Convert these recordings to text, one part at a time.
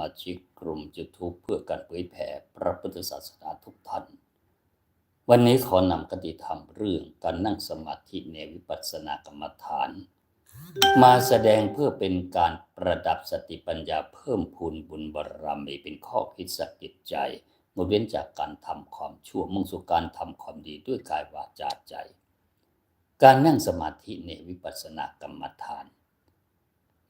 มาชิกกลุ่มจุทูปเพื่อการเผยแผ่พระพุทธศาสนาทุกท่าน วันนี้ขอนำคติธรรมเรื่องการนั่งสมาธิในวิปัสสนากรรมฐาน มาแสดงเพื่อเป็นการประดับสติปัญญาเพิ่มพูนบุญบารมีเป็นข้อคิดสกิจใจเมื่อเว้นจากการทำความชั่วมุ่งสู่การทำความดีด้วยกายวาจาใจ การนั่งสมาธิในวิปัสสนากรรมฐาน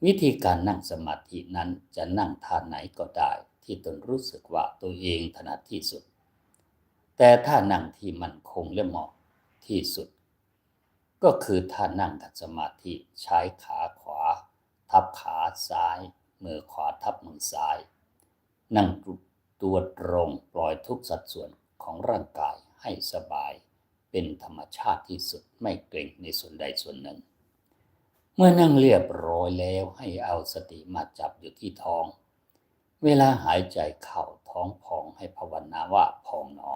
วิธีการนั่งสมาธินั้นจะนั่งท่าไหนก็ได้ที่ตนรู้สึกว่าตัวเองถนัดที่สุด แต่ถ้านั่งที่มั่นคงและเหมาะที่สุด ก็คือท่านั่งขัดสมาธิใช้ขาขวา ทับขาซ้าย มือขวาทับมือซ้าย นั่งตัวตรงปล่อยทุกสัดส่วนของร่างกายให้สบาย เป็นธรรมชาติที่สุดไม่เกร็งในส่วนใดส่วนหนึ่ง มื่อนั่งเรียบร้อยแล้วให้เอาสติมาจับอยู่ที่ท้อง เวลาหายใจเข้าท้องพองให้ภาวนาว่าพองหนอ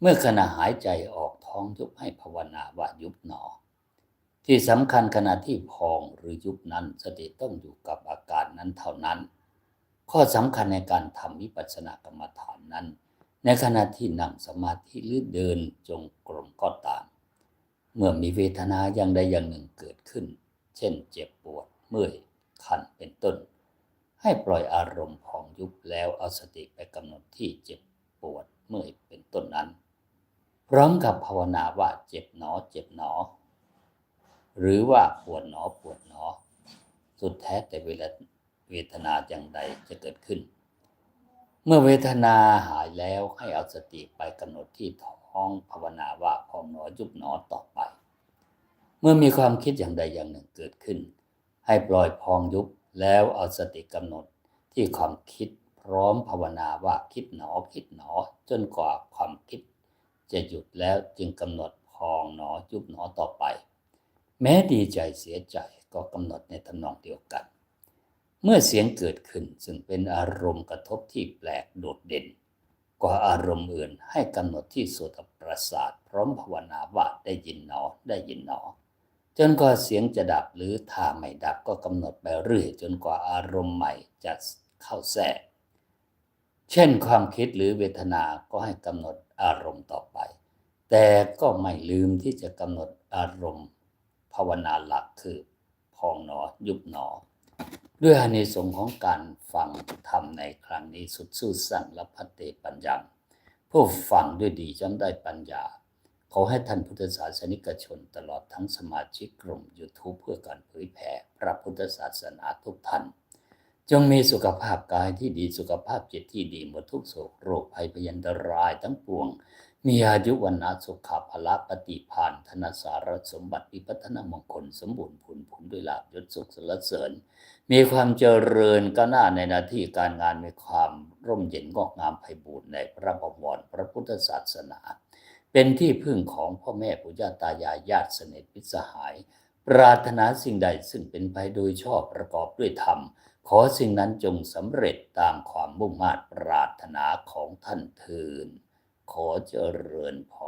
เมื่อขณะหายใจออกท้องยุบให้ภาวนาว่ายุบหนอ ที่สำคัญขณะที่พองหรือยุบนั้นสติต้องอยู่กับอาการนั้นเท่านั้น ข้อสำคัญในการทำวิปัสสนากรรมฐานนั้น ในขณะที่นั่งสมาธิหรือเดินจงกรมก็ตาม เมื่อมีเวทนาอย่างใดอย่างหนึ่งเกิดขึ้น เช่นเจ็บปวดเมื่อยคันเป็นต้น ให้ปล่อยอารมณ์พองยุบแล้วเอาสติไปกำหนดที่เจ็บปวดเมื่อยเป็นต้นนั้น พร้อมกับภาวนาว่าเจ็บหนอเจ็บหนอ หรือว่าปวดหนอปวดหนอ สุดแท้แต่เวลาเวทนาอย่างใดจะเกิดขึ้น เมื่อเวทนาหายแล้วให้เอาสติไปกำหนดที่ท้องภาวนาว่าพองหนอยุบหนอต่อไป เมื่อมีความคิดอย่างใดอย่างหนึ่งเกิดขึ้น ให้ปล่อยพองยุบแล้วเอาสติกำหนดที่ความคิดพร้อมภาวนาว่าคิดหนอคิดหนอจนกว่าความคิด จะหยุดแล้วจึงกำหนดพองหนอยุบหนอต่อไป แม้ดีใจเสียใจก็กำหนดในทำนองเดียวกัน เมื่อเสียงเกิดขึ้นซึ่งเป็นอารมณ์กระทบที่แปลกโดดเด่น กว่าอารมณ์อื่นให้กำหนดที่โสตประสาทพร้อมภาวนาว่าได้ยินหนอได้ยินหนอ จนกว่าเสียงจะดับหรือถ้าไม่ดับก็กำหนดไปเรื่อยจนกว่าอารมณ์ใหม่จะเข้าแทรก เช่นความคิดหรือเวทนาก็ให้กำหนดอารมณ์ต่อไป แต่ก็ไม่ลืมที่จะกำหนดอารมณ์ ภาวนาหลักคือพองหนอยุบหนอ ด้วยอานิสงส์ของการฟังธรรมในครั้งนี้สุดสู้สั่งและพัฒเตปัญญาผู้ฟังด้วยดีจนได้ปัญญา ขอให้ท่านพุทธศาสนิกชนตลอดทั้งสมาชิกกลุ่ม YouTube เพื่อการเผยแผ่พระพุทธศาสนาทุกท่าน จงมีสุขภาพกายที่ดีสุขภาพจิตที่ดีหมดทุกโศกโรคภัยพยันตรายทั้งปวง มีอายุวันนาสุขภาละปฏิพานธนสารสมบัติวิพัฒนามงคลสมบูรณ์ผลผลด้วยลาบยศสุขสรรเสริญ มีความเจริญก้าวหน้าในหน้าที่การงานมีความร่มเย็นงอกงามไพบูรณ์ในพระบวรพระพุทธศาสนา เป็นที่พึ่งของพ่อแม่ปู่ย่าตายายญาติสนิทพิสหาย ปรารถนาสิ่งใดซึ่งเป็นไปโดยชอบประกอบด้วยธรรม ขอสิ่งนั้นจงสำเร็จตามความมุ่งมา่ปรารถนาของท่านเทินขอเจริญพร